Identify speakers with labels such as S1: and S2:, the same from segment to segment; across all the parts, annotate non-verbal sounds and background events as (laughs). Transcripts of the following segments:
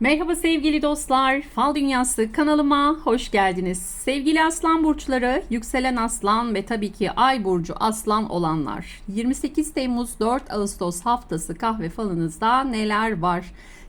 S1: Merhaba sevgili dostlar. Fal Dünyası kanalıma hoş geldiniz. Sevgili aslan burçları, yükselen aslan ve tabii ki ay burcu aslan olanlar. 28 Temmuz 4 Ağustos haftası kahve falınızda neler var?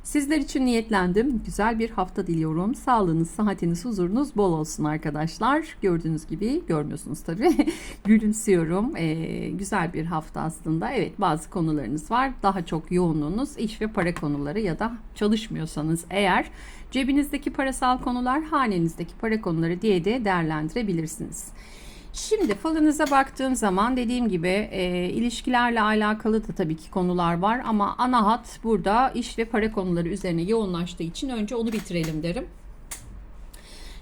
S1: Sizler için niyetlendim. Güzel bir hafta diliyorum. Sağlığınız, sıhhatiniz, huzurunuz bol olsun arkadaşlar. Gördüğünüz gibi görmüyorsunuz tabii. (laughs) Gülümsüyorum. Ee, güzel bir hafta aslında. Evet bazı konularınız var. Daha çok yoğunluğunuz iş ve para konuları ya da çalışmıyorsanız eğer cebinizdeki parasal konular, hanenizdeki para konuları diye de değerlendirebilirsiniz. Şimdi falınıza baktığım zaman dediğim gibi e, ilişkilerle alakalı da tabii ki konular var ama ana hat burada iş ve para konuları üzerine yoğunlaştığı için önce onu bitirelim derim.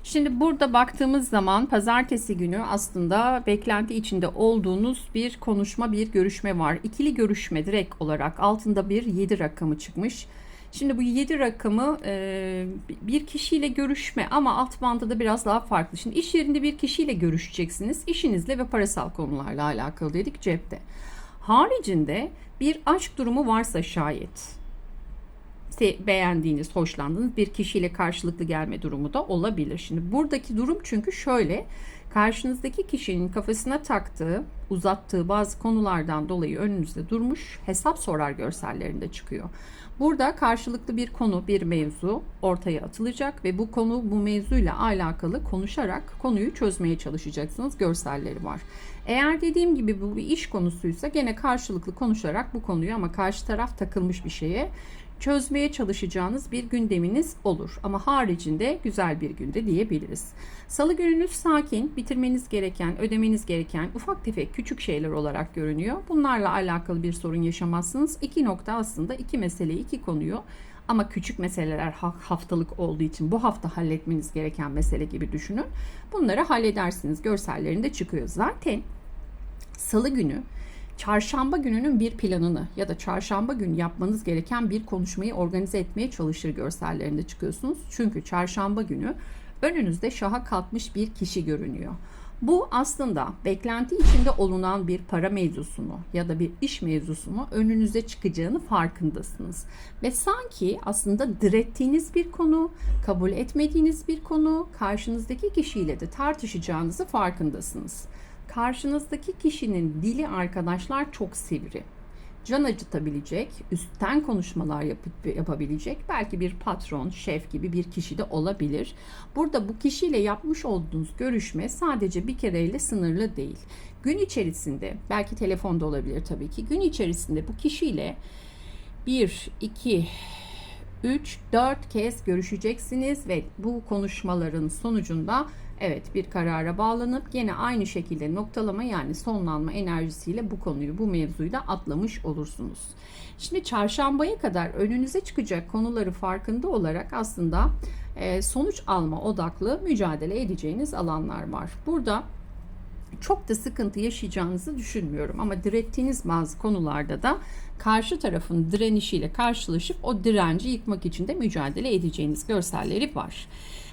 S1: Şimdi burada baktığımız zaman pazartesi günü aslında beklenti içinde olduğunuz bir konuşma, bir görüşme var. İkili görüşme direkt olarak altında bir 7 rakamı çıkmış. Şimdi bu 7 rakamı e, bir kişiyle görüşme ama alt bandı da biraz daha farklı. Şimdi iş yerinde bir kişiyle görüşeceksiniz. İşinizle ve parasal konularla alakalı dedik cepte. Haricinde bir aşk durumu varsa şayet beğendiğiniz, hoşlandığınız bir kişiyle karşılıklı gelme durumu da olabilir. Şimdi buradaki durum çünkü şöyle karşınızdaki kişinin kafasına taktığı, uzattığı bazı konulardan dolayı önünüzde durmuş hesap sorar görsellerinde çıkıyor. Burada karşılıklı bir konu, bir mevzu ortaya atılacak ve bu konu bu mevzuyla alakalı konuşarak konuyu çözmeye çalışacaksınız. Görselleri var. Eğer dediğim gibi bu bir iş konusuysa gene karşılıklı konuşarak bu konuyu ama karşı taraf takılmış bir şeye çözmeye çalışacağınız bir gündeminiz olur. Ama haricinde güzel bir günde diyebiliriz. Salı gününüz sakin, bitirmeniz gereken, ödemeniz gereken ufak tefek küçük şeyler olarak görünüyor. Bunlarla alakalı bir sorun yaşamazsınız. İki nokta aslında iki mesele, iki konuyu ama küçük meseleler haftalık olduğu için bu hafta halletmeniz gereken mesele gibi düşünün. Bunları halledersiniz. Görsellerinde çıkıyor. Zaten salı günü çarşamba gününün bir planını ya da çarşamba günü yapmanız gereken bir konuşmayı organize etmeye çalışır görsellerinde çıkıyorsunuz. Çünkü çarşamba günü önünüzde şaha kalkmış bir kişi görünüyor. Bu aslında beklenti içinde olunan bir para mevzusunu ya da bir iş mevzusunu önünüze çıkacağını farkındasınız. Ve sanki aslında direttiğiniz bir konu, kabul etmediğiniz bir konu, karşınızdaki kişiyle de tartışacağınızı farkındasınız. Karşınızdaki kişinin dili arkadaşlar çok sivri. Can acıtabilecek, üstten konuşmalar yapıp yapabilecek belki bir patron, şef gibi bir kişi de olabilir. Burada bu kişiyle yapmış olduğunuz görüşme sadece bir kereyle sınırlı değil. Gün içerisinde, belki telefonda olabilir tabii ki. Gün içerisinde bu kişiyle bir, iki, 3 4 kez görüşeceksiniz ve bu konuşmaların sonucunda Evet bir karara bağlanıp yine aynı şekilde noktalama yani sonlanma enerjisiyle bu konuyu bu mevzuyu da atlamış olursunuz. Şimdi çarşambaya kadar önünüze çıkacak konuları farkında olarak aslında e, sonuç alma odaklı mücadele edeceğiniz alanlar var. Burada çok da sıkıntı yaşayacağınızı düşünmüyorum ama direttiğiniz bazı konularda da karşı tarafın direnişiyle karşılaşıp o direnci yıkmak için de mücadele edeceğiniz görselleri var.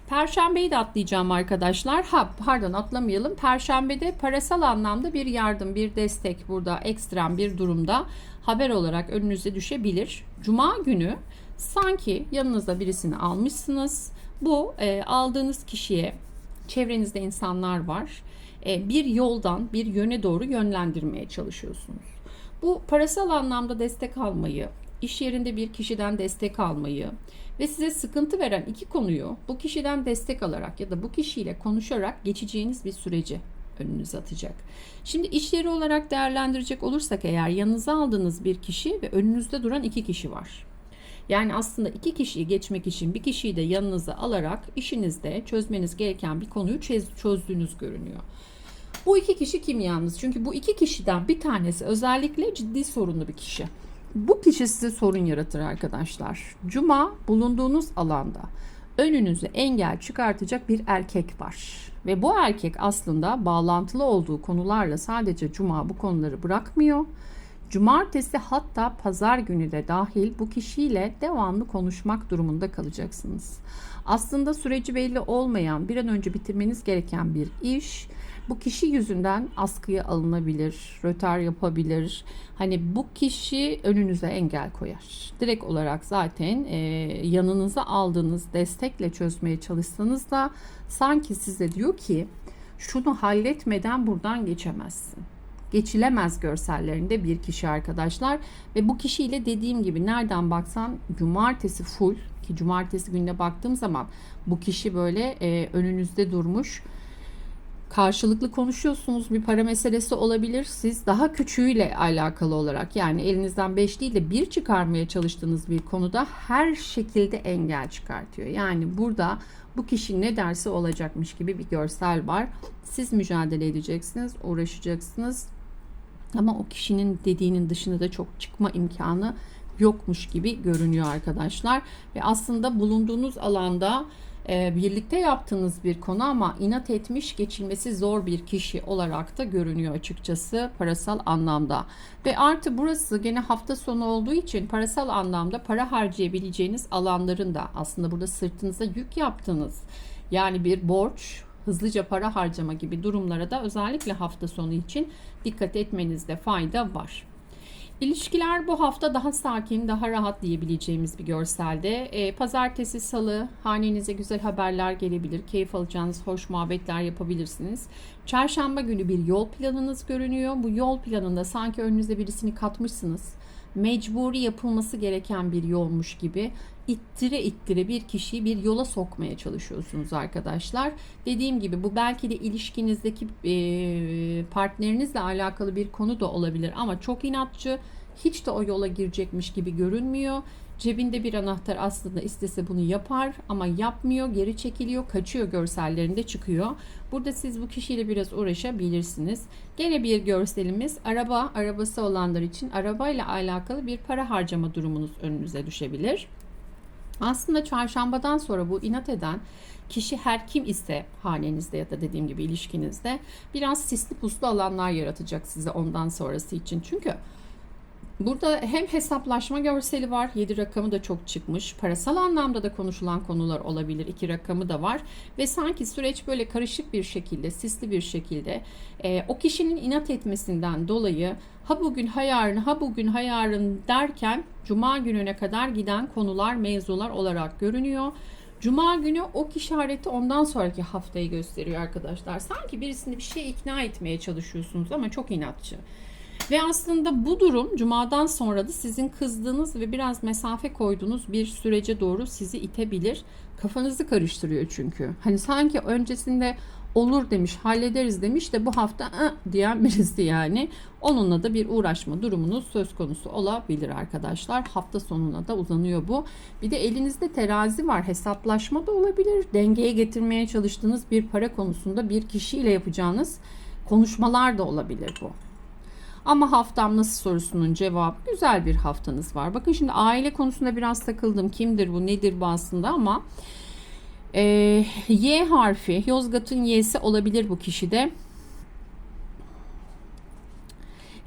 S1: Perşembeyi de atlayacağım arkadaşlar. Ha pardon atlamayalım. Perşembede parasal anlamda bir yardım, bir destek burada ekstrem bir durumda haber olarak önünüze düşebilir. Cuma günü sanki yanınızda birisini almışsınız. Bu e, aldığınız kişiye çevrenizde insanlar var. E, bir yoldan bir yöne doğru yönlendirmeye çalışıyorsunuz. Bu parasal anlamda destek almayı, iş yerinde bir kişiden destek almayı ve size sıkıntı veren iki konuyu bu kişiden destek alarak ya da bu kişiyle konuşarak geçeceğiniz bir süreci önünüze atacak. Şimdi iş yeri olarak değerlendirecek olursak eğer yanınıza aldığınız bir kişi ve önünüzde duran iki kişi var. Yani aslında iki kişiyi geçmek için bir kişiyi de yanınıza alarak işinizde çözmeniz gereken bir konuyu çözdüğünüz görünüyor. Bu iki kişi kim yalnız? Çünkü bu iki kişiden bir tanesi özellikle ciddi sorunlu bir kişi. Bu kişi size sorun yaratır arkadaşlar. Cuma bulunduğunuz alanda önünüze engel çıkartacak bir erkek var. Ve bu erkek aslında bağlantılı olduğu konularla sadece cuma bu konuları bırakmıyor. Cumartesi hatta pazar günü de dahil bu kişiyle devamlı konuşmak durumunda kalacaksınız. Aslında süreci belli olmayan bir an önce bitirmeniz gereken bir iş Bu kişi yüzünden askıya alınabilir, rötar yapabilir. Hani bu kişi önünüze engel koyar. Direkt olarak zaten e, yanınıza aldığınız destekle çözmeye çalışsanız da sanki size diyor ki şunu halletmeden buradan geçemezsin geçilemez görsellerinde bir kişi arkadaşlar. Ve bu kişiyle dediğim gibi nereden baksan cumartesi full ki cumartesi gününe baktığım zaman bu kişi böyle e, önünüzde durmuş. Karşılıklı konuşuyorsunuz bir para meselesi olabilir. Siz daha küçüğüyle alakalı olarak yani elinizden 5 değil de 1 çıkarmaya çalıştığınız bir konuda her şekilde engel çıkartıyor. Yani burada bu kişi ne derse olacakmış gibi bir görsel var. Siz mücadele edeceksiniz, uğraşacaksınız. Ama o kişinin dediğinin dışında da çok çıkma imkanı yokmuş gibi görünüyor arkadaşlar. Ve aslında bulunduğunuz alanda e, birlikte yaptığınız bir konu ama inat etmiş geçilmesi zor bir kişi olarak da görünüyor açıkçası parasal anlamda. Ve artı burası gene hafta sonu olduğu için parasal anlamda para harcayabileceğiniz alanların da aslında burada sırtınıza yük yaptığınız yani bir borç hızlıca para harcama gibi durumlara da özellikle hafta sonu için dikkat etmenizde fayda var. İlişkiler bu hafta daha sakin, daha rahat diyebileceğimiz bir görselde. E, pazartesi, salı hanenize güzel haberler gelebilir. Keyif alacağınız hoş muhabbetler yapabilirsiniz. Çarşamba günü bir yol planınız görünüyor. Bu yol planında sanki önünüze birisini katmışsınız mecburi yapılması gereken bir yolmuş gibi ittire ittire bir kişiyi bir yola sokmaya çalışıyorsunuz arkadaşlar. Dediğim gibi bu belki de ilişkinizdeki partnerinizle alakalı bir konu da olabilir ama çok inatçı hiç de o yola girecekmiş gibi görünmüyor. Cebinde bir anahtar aslında istese bunu yapar ama yapmıyor, geri çekiliyor, kaçıyor görsellerinde çıkıyor. Burada siz bu kişiyle biraz uğraşabilirsiniz. Gene bir görselimiz araba, arabası olanlar için arabayla alakalı bir para harcama durumunuz önünüze düşebilir. Aslında çarşambadan sonra bu inat eden kişi her kim ise hanenizde ya da dediğim gibi ilişkinizde biraz sisli puslu alanlar yaratacak size ondan sonrası için. Çünkü Burada hem hesaplaşma görseli var. 7 rakamı da çok çıkmış. Parasal anlamda da konuşulan konular olabilir. 2 rakamı da var. Ve sanki süreç böyle karışık bir şekilde, sisli bir şekilde e, o kişinin inat etmesinden dolayı ha bugün ha yarın ha bugün ha yarın derken cuma gününe kadar giden konular, mevzular olarak görünüyor. Cuma günü o işareti ondan sonraki haftayı gösteriyor arkadaşlar. Sanki birisini bir şeye ikna etmeye çalışıyorsunuz ama çok inatçı. Ve aslında bu durum cumadan sonra da sizin kızdığınız ve biraz mesafe koyduğunuz bir sürece doğru sizi itebilir. Kafanızı karıştırıyor çünkü. Hani sanki öncesinde olur demiş, hallederiz demiş de bu hafta ı diyen birisi yani. Onunla da bir uğraşma durumunuz söz konusu olabilir arkadaşlar. Hafta sonuna da uzanıyor bu. Bir de elinizde terazi var. Hesaplaşma da olabilir. Dengeye getirmeye çalıştığınız bir para konusunda bir kişiyle yapacağınız konuşmalar da olabilir bu. Ama haftam nasıl sorusunun cevabı güzel bir haftanız var. Bakın şimdi aile konusunda biraz takıldım. Kimdir bu nedir bu aslında ama e, Y harfi Yozgat'ın Y'si olabilir bu kişide.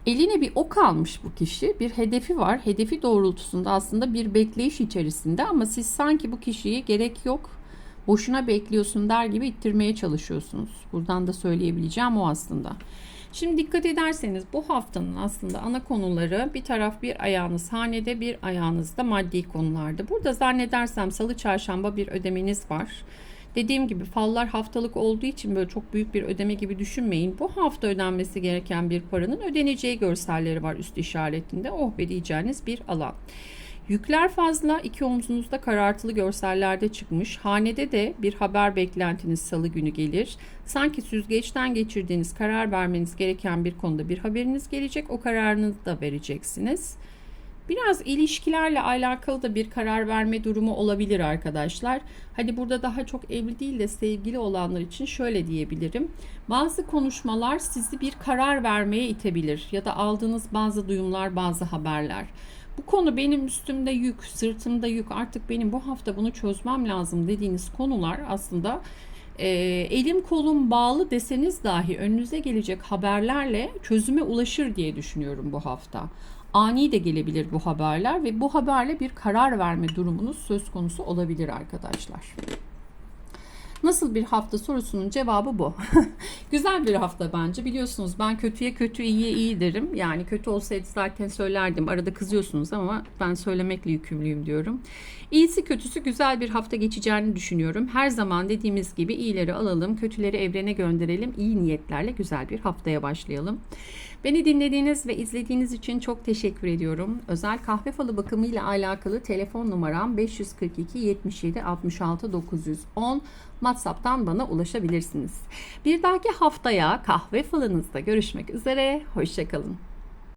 S1: Eline bir ok almış bu kişi. Bir hedefi var. Hedefi doğrultusunda aslında bir bekleyiş içerisinde ama siz sanki bu kişiyi gerek yok boşuna bekliyorsun der gibi ittirmeye çalışıyorsunuz. Buradan da söyleyebileceğim o aslında. Şimdi dikkat ederseniz bu haftanın aslında ana konuları bir taraf bir ayağınız hanede bir ayağınız da maddi konularda. Burada zannedersem salı çarşamba bir ödemeniz var. Dediğim gibi fallar haftalık olduğu için böyle çok büyük bir ödeme gibi düşünmeyin. Bu hafta ödenmesi gereken bir paranın ödeneceği görselleri var üst işaretinde. Oh be diyeceğiniz bir alan. Yükler fazla, iki omzunuzda karartılı görsellerde çıkmış. Hanede de bir haber beklentiniz salı günü gelir. Sanki süzgeçten geçirdiğiniz karar vermeniz gereken bir konuda bir haberiniz gelecek. O kararınızı da vereceksiniz. Biraz ilişkilerle alakalı da bir karar verme durumu olabilir arkadaşlar. Hadi burada daha çok evli değil de sevgili olanlar için şöyle diyebilirim. Bazı konuşmalar sizi bir karar vermeye itebilir ya da aldığınız bazı duyumlar, bazı haberler. Bu konu benim üstümde yük, sırtımda yük. Artık benim bu hafta bunu çözmem lazım dediğiniz konular aslında e, elim kolum bağlı deseniz dahi önünüze gelecek haberlerle çözüme ulaşır diye düşünüyorum bu hafta. Ani de gelebilir bu haberler ve bu haberle bir karar verme durumunuz söz konusu olabilir arkadaşlar. Nasıl bir hafta sorusunun cevabı bu. (laughs) Güzel bir hafta bence. Biliyorsunuz ben kötüye kötü, iyiye iyi derim. Yani kötü olsaydı zaten söylerdim. Arada kızıyorsunuz ama ben söylemekle yükümlüyüm diyorum. İyisi kötüsü güzel bir hafta geçeceğini düşünüyorum. Her zaman dediğimiz gibi iyileri alalım, kötüleri evrene gönderelim. İyi niyetlerle güzel bir haftaya başlayalım. Beni dinlediğiniz ve izlediğiniz için çok teşekkür ediyorum. Özel kahve falı bakımıyla alakalı telefon numaram 542 77 66 910. WhatsApp'tan bana ulaşabilirsiniz. Bir dahaki haftaya kahve falınızda görüşmek üzere. Hoşçakalın.